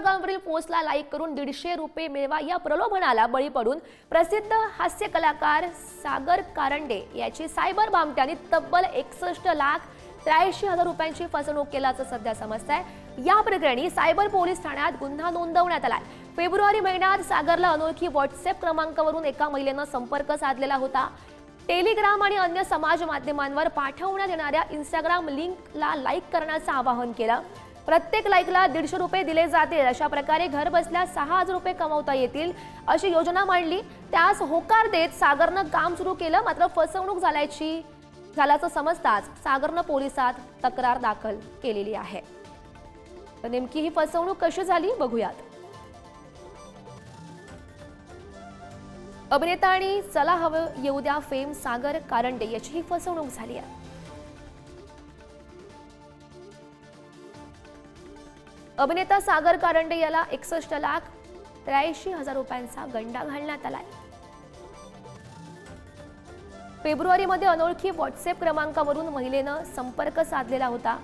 इंस्टाग्रामवरील पोस्टला like करून दीडशे रुपये मिळवा या प्रलोभनाला बळी पडून प्रसिद्ध हास्य कलाकार सागर कारंडे याची सायबर भामट्याने तब्बल एकसष्ट लाख त्र्याऐंशी हजार रुपयांची फसवणूक केल्याचं सध्या समजत आहे या प्रकरणी सायबर पोलीस ठाण्यात गुन्हा नोंदवण्यात आलाय. फेब्रुवारी महिन्यात सागरला अनोळखी व्हॉट्सअप क्रमांकावरून एका महिलेनं संपर्क साधलेला होता. टेलिग्राम आणि अन्य समाज माध्यमांवर पाठवण्यात येणाऱ्या इंस्टाग्राम लिंकला लाईक करण्याचं आवाहन केलं. प्रत्येक लाईकला दीडशे रुपये दिले जातील. अशा प्रकारे घर बसल्या सहा हजार रुपये कमवता येतील अशी योजना मांडली. त्यास होकार देत सागरनं काम सुरू केलं मात्र फसवणूक झाल्याची झाल्याचं समजताच सागरनं पोलिसात तक्रार दाखल केलेली आहे. तर नेमकी ही फसवणूक कशी झाली बघूयात. अभिनेता आणि चला हवं येऊ द्या फेम सागर कारंडे याची ही फसवणूक झाली आहे. अभिनेता सागर कारंडे याला एकसष्ट लाख त्र्याऐंशी हजार रुपयांचा गंडा घालण्यात आलाय. फेब्रुवारीमध्ये अनोळखी व्हॉट्सअप क्रमांकावरून महिलेनं संपर्क साधलेला होता.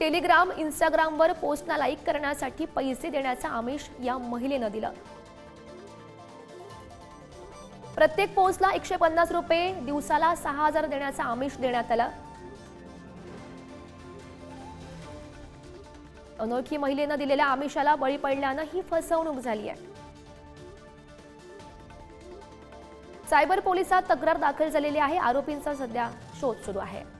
टेलिग्राम इंस्टाग्रामवर पोस्टना लाईक करण्यासाठी पैसे देण्याचं आमिष या महिलेनं दिलं. प्रत्येक पोस्टला एकशे पन्नास रुपये दिवसाला सहा हजार देण्याचं आमिष देण्यात आलं. अनोळखी महिलेनं दिलेल्या आमिषाला बळी पडल्यानं ही फसवणूक झाली आहे. सायबर पोलिसात तक्रार दाखल झालेली आहे. आरोपींचा सध्या शोध सुरू आहे.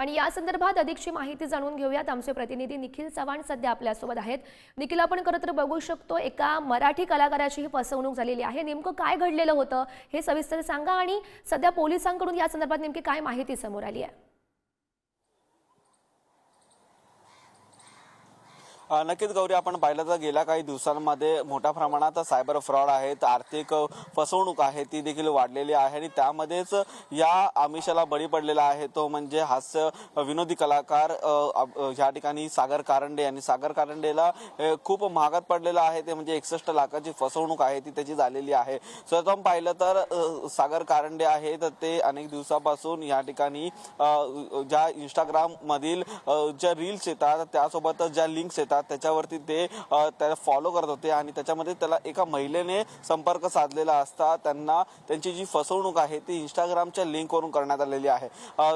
आणि या संदर्भात अधिकची माहिती जाणून घेऊयात. आमचे प्रतिनिधी निखिल चव्हाण सध्या आपल्यासोबत आहेत. निखिल आपण खरं तर बघू शकतो एका मराठी कलाकाराची ही फसवणूक झालेली आहे. नेमकं काय घडलेलं होतं हे सविस्तर सांगा आणि सध्या पोलिसांकडून या संदर्भात नेमकी काय माहिती समोर आली आहे? नक्कीच गौरी आपण पाहिलं तर गेल्या काही दिवसांमध्ये मोठ्या प्रमाणात सायबर फ्रॉड आहेत आर्थिक फसवणूक आहे ती देखील वाढलेली आहे आणि त्यामध्येच या आमिषाला बळी पडलेला आहे. तो म्हणजे हास्य विनोदी कलाकार या ठिकाणी सागर कारंडे आणि सागर कारंडेला खूप महागात पडलेला आहे. ते म्हणजे एकसष्ट लाखाची फसवणूक आहे ती त्याची झालेली आहे. सर्वप्रथम पाहिलं तर सागर कारंडे आहेत. ते अनेक दिवसापासून या ठिकाणी ज्या इंस्टाग्राम मधील ज्या रील्स येतात त्यासोबतच ज्या लिंक्स येतात त्याच्यावरती ते त्याला फॉलो करत होते आणि त्याच्यामध्ये त्याला एका महिलेने संपर्क साधलेला असता. त्यांना त्यांची जी फसवणूक आहे ती इंस्टाग्रामच्या लिंकवरून करण्यात आलेली आहे.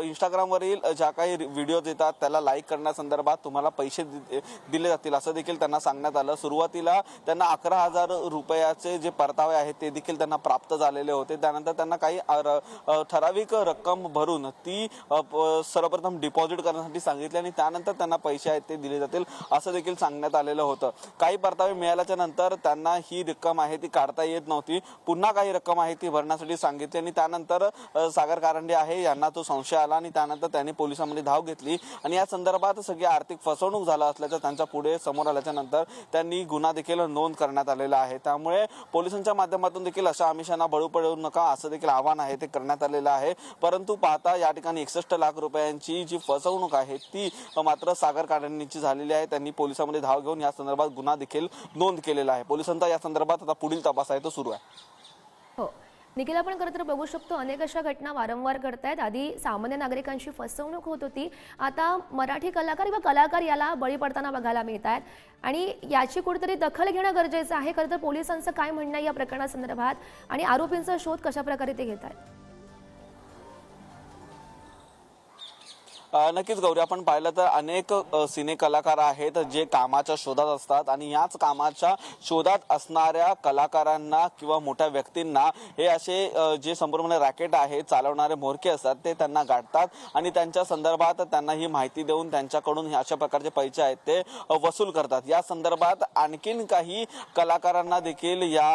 इंस्टाग्रामवरील ज्या काही व्हिडिओज येतात त्याला लाईक करण्यासंदर्भात तुम्हाला पैसे दि- दिले जातील असं देखील त्यांना सांगण्यात आलं. सुरुवातीला त्यांना अकरा हजार रुपयाचे जे परतावे आहेत ते देखील त्यांना प्राप्त झालेले होते. त्यानंतर त्यांना काही र- ठराविक रक्कम भरून ती प- सर्वप्रथम डिपॉझिट करण्यासाठी सांगितली आणि त्यानंतर त्यांना पैसे आहेत ते दिले जातील असं देखील सांगण्यात आलेलं होतं. काही परतावे मिळाल्याच्या नंतर त्यांना ही रक्कम आहे ती काढता येत नव्हती. पुन्हा काही रक्कम आहे ती भरण्यासाठी सांगितली आणि त्यानंतर सागर कारंडे आहे यांना तो संशय आला आणि त्यानंतर त्यांनी पोलिसांमध्ये धाव घेतली. आणि या संदर्भात सगळी आर्थिक फसवणूक झाला असल्याचं त्यांच्या पुढे समोर आल्याच्यानंतर त्यांनी गुन्हा देखील नोंद करण्यात आलेला आहे. त्यामुळे पोलिसांच्या माध्यमातून देखील अशा आमिषांना बळू पडू नका असं देखील आव्हान आहे ते करण्यात आलेलं आहे. परंतु पाहता या ठिकाणी एकसष्ट लाख रुपयांची जी फसवणूक आहे ती मात्र सागर कारंडेंची झालेली आहे. त्यांनी पोलिसांमध्ये धाव घेऊन या संदर्भात गुन्हा देखील नोंद केलेला आहे. पोलिसांचा या संदर्भात आता पुढील तपास आहे तो सुरू आहे. हो. निखिल आपण खरं तर बघू शकतो अनेक अशा घटना वारंवार घडतायत. आधी सामान्य नागरिकांची फसवणूक होत होती. आता मराठी कलाकार किंवा कलाकार याला बळी पडताना बघायला मिळत आहेत आणि याची कुठेतरी दखल घेणं गरजेचं आहे. खरं तर पोलिसांचं काय म्हणणं आहे या प्रकरणासंदर्भात? आणि आरोपींचा शोध कशा प्रकारे ते घेत आहेत नक्कीच गौरी आपण पाहिलं तर अनेक सिने कलाकार आहेत जे कामाच्या शोधात असतात आणि याच कामाच्या शोधात असणाऱ्या कलाकारांना किंवा मोठ्या व्यक्तींना हे असे जे संपूर्ण रॅकेट आहे चालवणारे मोरके असतात ते त्यांना गाठतात आणि त्यांच्या संदर्भात त्यांना ही माहिती देऊन त्यांच्याकडून हे अशा प्रकारचे पैसे आहेत ते वसूल करतात. या संदर्भात आणखीन काही कलाकारांना देखील या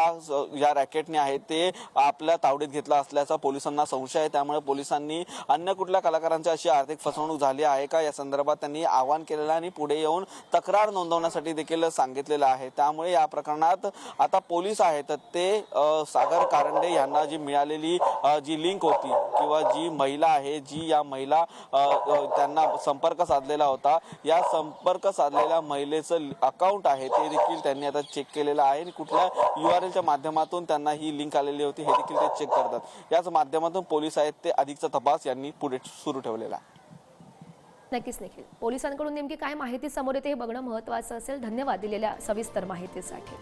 या रॅकेटने आहे ते आपल्या तावडीत घेतला असल्याचा पोलिसांना संशय आहे. त्यामुळे पोलिसांनी अन्य कुठल्या कलाकारांची अशी आर्थिक फसवणूक फसवणूक झाली आहे का? या संदर्भात त्यांनी आवाहन केलेलं आणि पुढे येऊन तक्रार नोंदवण्यासाठी देखील सांगितलेलं आहे. त्यामुळे या प्रकरणात आता पोलीस आहेत ते सागर कारंडे यांना जी मिळालेली जी लिंक होती किंवा जी महिला आहे जी या महिला त्यांना संपर्क साधलेला होता या संपर्क साधलेल्या महिलेचं अकाउंट आहे ते देखील त्यांनी आता चेक केलेलं आहे आणि कुठल्या यू आर एलच्या माध्यमातून त्यांना ही लिंक आलेली होती हे देखील ते चेक करतात. याच माध्यमातून पोलीस आहेत ते अधिकचा तपास यांनी पुढे सुरू ठेवलेला आहे. नक्कीच निखिल पोलिसांकडून नेमकी काय माहिती समोर येते हे बघणं महत्वाचं असेल. धन्यवाद दिलेल्या सविस्तर माहितीसाठी.